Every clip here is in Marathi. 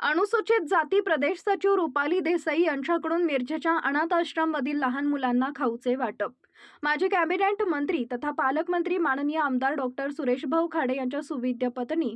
अनुसूचित जाती प्रदेश सचिव रुपाली देसाई यांच्याकडून मिरजेच्या अनाथ आश्रममधील लहान मुलांना खाऊचे वाटप. माजी कॅबिनेट मंत्री तथा पालकमंत्री माननीय आमदार डॉक्टर सुरेशभाऊ खाडे यांच्या सुविद्य पत्नी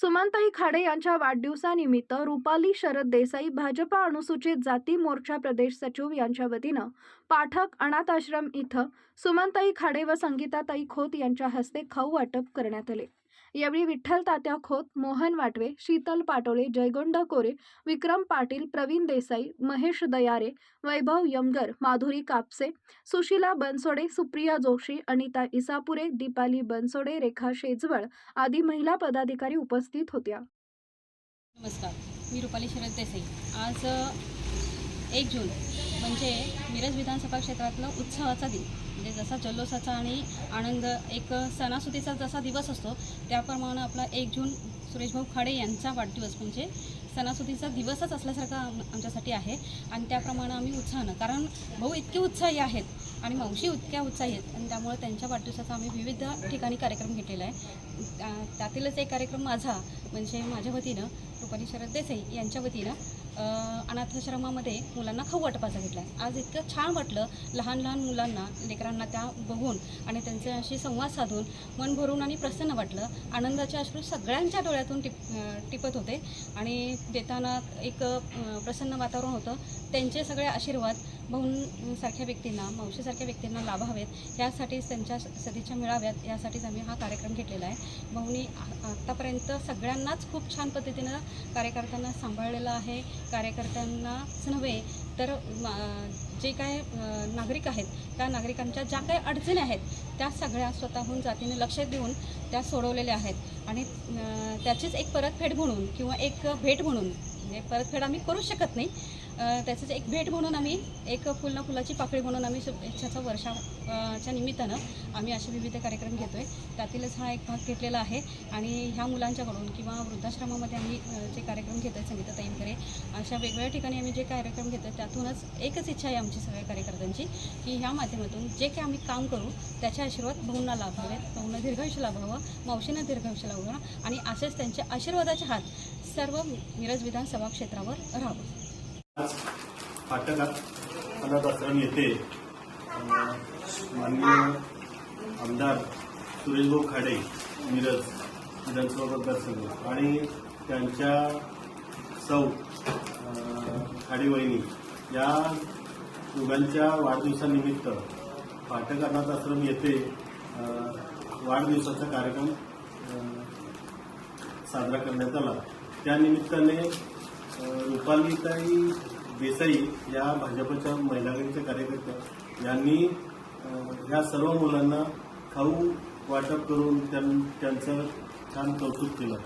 सुमनताई खाडे यांच्या वाढदिवसानिमित्त रुपाली शरद देसाई भाजपा अनुसूचित जाती मोर्चा प्रदेश सचिव यांच्या वतीनं पाठक अनाथ आश्रम इथं सुमनताई खाडे व संगीताताई खोत यांच्या हस्ते खाऊ वाटप करण्यात आले. यावेळी विठ्ठल तात्या खोत मोहन वाटवे शीतल पाटोळे जयगोंड कोरे विक्रम पाटील प्रवीण देसाई महेश दयारे वैभव यमगर माधुरी कापसे सुशीला बनसोडे सुप्रिया जोशी अनिता इसापुरे दीपाली बनसोडे रेखा शेजवळ आदी महिला पदाधिकारी उपस्थित होत्या. नमस्कार मी रुपाली शरद देसाई. आज एक जून म्हणजे मिरज विधानसभा क्षेत्रातलं उत्सवाचा दिन. म्हणजे जसा जल्लोषाचा आणि आनंद एक सणासुदीचा जसा दिवस असतो त्याप्रमाणे आपला एक जून सुरेशभाऊ खाडे यांचा वाढदिवस म्हणजे सणासुदीचा दिवसच असल्यासारखा आम आमच्यासाठी आहे. आणि त्याप्रमाणे आम्ही उत्साहानं कारण भाऊ इतके उत्साही आहेत आणि मावशी इतक्या उत्साही आहेत आणि त्यामुळे त्यांच्या वाढदिवसाचा आम्ही विविध ठिकाणी कार्यक्रम घेतलेला आहे. त्या- त्यातीलच एक कार्यक्रम माझा म्हणजे माझ्या वतीनं रुपाली शरद देसाई यांच्या वतीनं अनाथाश्रमामध्ये मुलांना खाऊ वाटपाचा घेतला आहे आज इतकं छान वाटलं लहान लहान मुलांना लेकरांना त्या बघून आणि त्यांच्याशी संवाद साधून मन भरून आणि प्रसन्न वाटलं. आनंदाचे अश्रू सगळ्यांच्या डोळ्यातून टिप टिपत होते आणि देताना एक प्रसन्न वातावरण होतं. त्यांचे सगळे आशीर्वाद भाऊंसारख्या व्यक्तींना मावशीसारख्या व्यक्तींना लाभावेत यासाठीच त्यांच्या सदिच्छा मिळाव्यात यासाठीच आम्ही हा कार्यक्रम घेतलेला आहे. भाऊनी आ- आत्तापर्यंत सगळ्यांनाच खूप छान पद्धतीनं कार्यकर्त्यांना सांभाळलेलं आहे. कार्यकर्त्यांनाच नव्हे तर मा- जे काय नागरिक आहेत त्या नागरिकांच्या ज्या काही अडचणी आहेत त्या सगळ्या स्वतःहून जातीने लक्ष देऊन त्या सोडवलेल्या आहेत. आणि त्याचीच एक परतफेड म्हणून किंवा एक भेट म्हणून म्हणजे परतफेड आम्ही करू शकत नाही. अ, त्याचंच एक भेट म्हणून आम्ही एक फुल ना फुलाची पाकळी म्हणून आम्ही शुभेच्छाचा वर्षाच्या निमित्तानं आम्ही असे विविध कार्यक्रम घेतो आहे त्यातीलच हा एक भाग घेतलेला आहे. आणि ह्या मुलांच्याकडून किंवा वृद्धाश्रमामध्ये आम्ही जे कार्यक्रम घेतो आहे संगीताताईंकडे अशा वेगवेगळ्या ठिकाणी आम्ही जे कार्यक्रम घेतो आहे त्यातूनच एकच इच्छा आहे आमची सगळ्या कार्यकर्त्यांची की ह्या माध्यमातून जे काही आम्ही काम करू त्याचे आशीर्वाद भाऊंना लाभावेत. भाऊंना दीर्घायुष्य लाभावं मावशींना दीर्घायुष्य लाभावं. आणि असेच त्यांचे आशीर्वादाचे हात सर्व मिरज विधानसभा क्षेत्रावर राहावं. आज येथे माननीय आमदार सुरेशभाऊ खाडे मिरज विधानसभा मतदारसंघ आणि त्यांच्या सौ खाडे वहिनी या दोघांच्या वाढदिवसानिमित्त फाटक अनाथ आश्रम येथे वाढदिवसाचा कार्यक्रम साजरा करण्यात आला. त्यानिमित्ताने रुपालीताई देसाई या भाजपच्या महिला कार्यकर्त्या यांनी ह्या या सर्व मुलांना खाऊ वाटप करून त्यां- त्यांचं छान कौतुक केलं.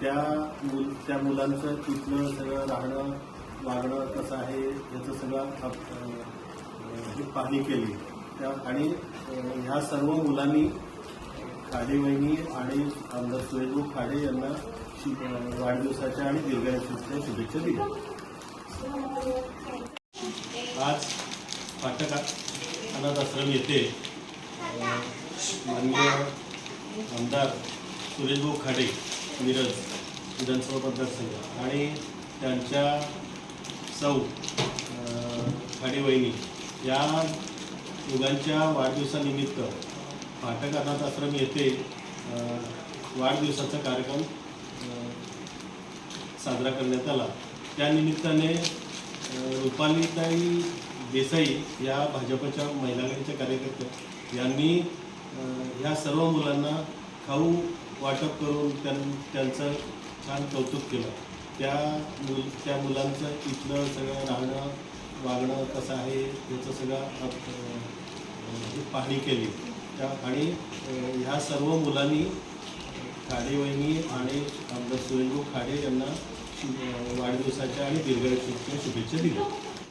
त्या मुल त्या मुलांचं तिथलं सगळं राहणं वागणं कसं आहे याचं सगळं आप- पाहणी केली. त्या आणि ह्या सर्व मुलांनी खाडे वहिनी आणि आमदार सुरेशभाऊ खाडे यांना वाढदिवसाच्या आणि दीर्घायुष्याच्या शुभेच्छा दिल्या. आज फाटकात अनाथ आश्रम येथे माननीय आमदार सुरेशभाऊ खाडे मिरज विधानसभा मतदारसंघ आणि त्यांच्या सौ खाडे वहिनी या दोघांच्या वाढदिवसानिमित्त फाटक अनाथ आश्रम येथे वाढदिवसाचा कार्यक्रम साजरा करण्यात आला. त्यानिमित्ताने रुपालीताई देसाई या भाजपच्या महिला कार्यकर्त्या यांनी ह्या सर्व मुलांना खाऊ वाटप करून त्यां त्यांचं छान कौतुक केलं. त्या मुल त्या मुलांचं इथलं सगळं राहणं वागणं कसं आहे याचं सगळं आप- पाहणी केली. त्या आणि ह्या सर्व मुलांनी खाडे वहिनी आणि आमदार सुरेंद्र खाडे यांना वाढदिवसाच्या आणि दीर्घायुष्याच्या शुभेच्छा दिल्या.